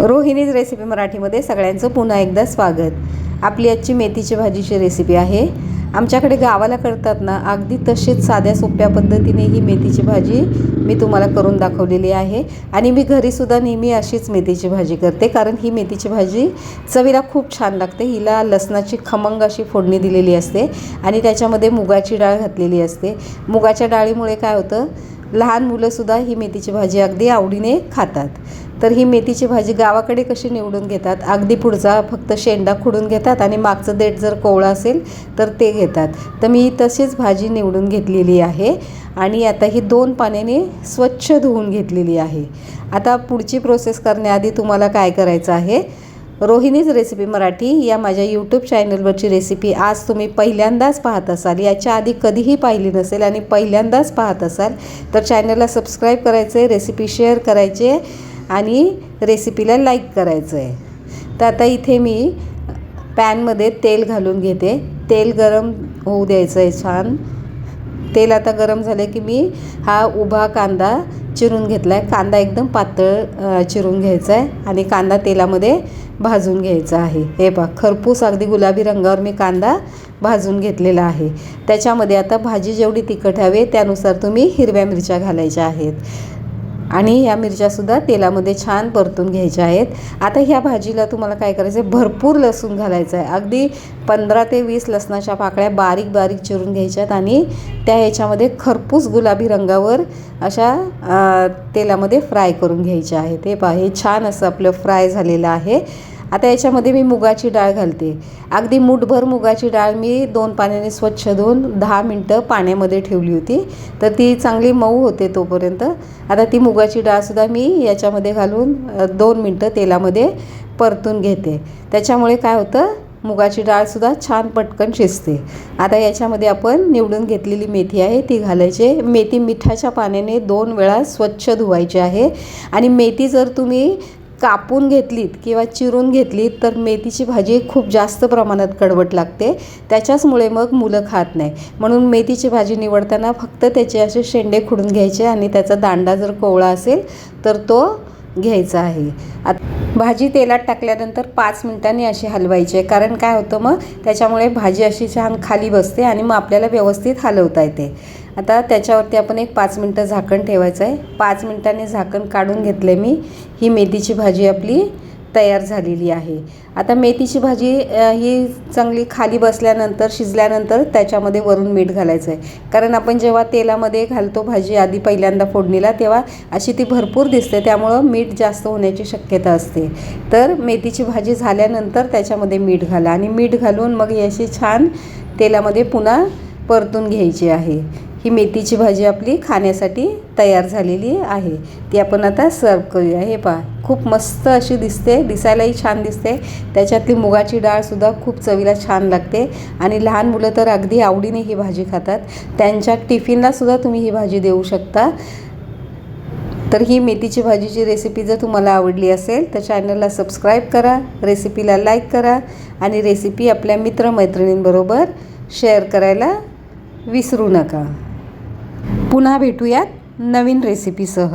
Rohini's recipe मराठीमध्ये सगळ्यांचं पुन्हा एकदा स्वागत. आपली आजची मेथीची भाजीची रेसिपी आहे. आमच्याकडे गावाला करतात ना अगदी तशीच साध्या सोप्या पद्धतीने ही मेथीची भाजी मी तुम्हाला करून दाखवलेली आहे. आणि मी घरीसुद्धा नेहमी अशीच मेथीची भाजी करते कारण ही मेथीची भाजी चवीला खूप छान लागते. हिला लसणाची खमंग अशी फोडणी दिलेली असते आणि त्याच्यामध्ये मुगाची डाळ घातलेली असते. मुगाच्या डाळीमुळे काय होतं लहान मुलंसुद्धा ही मेथीची भाजी अगदी आवडीने खातात. तर ही मेथीची भाजी गावाकडे कशी निवडून घेतात? अगदी पुढचा फक्त शेंडा खुडून घेतात आणि मागचं देठ जर कोवळं असेल तर ते घेतात. तर मी तशीच भाजी निवडून घेतलेली आहे आणि आता ही दोन पाण्याने स्वच्छ धुवून घेतलेली आहे. आता पुढची प्रोसेस करण्याआधी तुम्हाला काय करायचं आहे? रोहिणीज रेसिपी मराठी या माझ्या यूट्यूब चॅनलवरची रेसिपी आज तुम्ही पहिल्यांदाच पाहत असाल. याच्या आधी कधीही पाहिली नसेल आणि पहिल्यांदाच पाहत असाल तर चॅनलला सबस्क्राईब करायचं आहे रेसिपी शेअर करायची आहे आणि रेसिपीला लाईक करायचं आहे तर आता इथे मी पॅनमध्ये तेल घालून घेते. तेल गरम होऊ द्यायचं आहे छान. तेल आता गरम झालं की मी हा उभा कांदा चिरून घेतला आहे कांदा एकदम पातळ चिरून घ्यायचा आहे आणि कांदा तेलामध्ये भाजून घ्यायचा आहे. हे पहा खरपूस अगदी गुलाबी रंगावर मी कांदा भाजून घेतलेला आहे. त्याच्यामध्ये आता भाजी जेवढी तिखट हवे त्यानुसार तुम्ही हिरव्या मिरच्या घालायच्या आहेत. आणि ह्या मिरच्यासुद्धा तेलामध्ये छान परतून घ्यायच्या आहेत. आता ह्या भाजीला तुम्हाला काय करायचं आहे भरपूर लसूण घालायचं आहे अगदी पंधरा ते वीस लसणाच्या पाकळ्या बारीक बारीक चिरून घ्यायच्यात आणि त्या ह्याच्यामध्ये खरपूस गुलाबी रंगावर अशा तेलामध्ये फ्राय करून घ्यायच्या आहेत. हे पहा हे छान असं आपलं फ्राय झालेलं आहे. आता याच्यामध्ये मी मुगाची डाळ घालते. अगदी मुठभर मुगाची डाळ मी दोन पाण्याने स्वच्छ धुवून दहा मिनटं पाण्यामध्ये ठेवली होती. तर ती चांगली मऊ होते तोपर्यंत. आता ती मुगाची डाळसुद्धा मी याच्यामध्ये घालून दोन मिनटं तेलामध्ये परतून घेते. त्याच्यामुळे काय होतं मुगाची डाळसुद्धा छान पटकन शिजते. आता याच्यामध्ये आपण निवडून घेतलेली मेथी आहे ती घालायची मेथी मिठाच्या पाण्याने दोन वेळा स्वच्छ धुवायची आहे. आणि मेथी जर तुम्ही कापून घेतलीत किंवा चिरून घेतलीत तर मेथीची भाजी खूप जास्त प्रमाणात कडवट लागते. त्याच्याचमुळे मग मुलं खात नाही. म्हणून मेथीची भाजी निवडताना फक्त त्याचे असे शेंडे खुडून घ्यायचे आणि त्याचा दांडा जर कोवळा असेल तर तो घ्यायचा आहे. आता भाजी तेलात टाकल्यानंतर पाच मिनिटांनी अशी हलवायची आहे. कारण काय होतं मग? त्याच्यामुळे भाजी अशी छान खाली बसते आणि मग आपल्याला व्यवस्थित हलवता येते. आता त्याच्यावरती आपण एक पाच मिनटं झाकण ठेवायचं आहे. पाच मिनटांनी झाकण काढून घेतलं मी. ही मेथीची भाजी आपली तयार झालेली आहे. आता मेथीची भाजी ही चांगली खाली बसल्यानंतर शिजल्यानंतर त्याच्यामध्ये वरून मीठ घालायचं आहे कारण आपण जेव्हा तेलामध्ये घालतो भाजी आधी पहिल्यांदा फोडणीला तेव्हा अशी ती भरपूर दिसते. त्यामुळं मीठ जास्त होण्याची शक्यता असते. तर मेथीची भाजी झाल्यानंतर त्याच्यामध्ये मीठ घाला. आणि मीठ घालून मग ही अशी छान तेलामध्ये पुन्हा परतून घ्यायची आहे. ही मेथीची भाजी आपली खाण्यासाठी तयार झालेली आहे. ती आपण आता सर्व करूया. हे पहा खूप मस्त अशी दिसते दिसायलाही छान दिसते. त्याच्यातली मुगाची डाळसुद्धा खूप चवीला छान लागते. आणि लहान मुलं तर अगदी आवडीने ही भाजी खातात. त्यांच्या टिफिनलासुद्धा तुम्ही ही भाजी देऊ शकता. तर ही मेथीची भाजीची रेसिपी जर तुम्हाला आवडली असेल तर चॅनलला सबस्क्राईब करा रेसिपीला लाईक करा आणि रेसिपी आपल्या मित्रमैत्रिणींबरोबर शेअर करायला विसरू नका. पुन्हा भेटूयात नवीन रेसिपीसह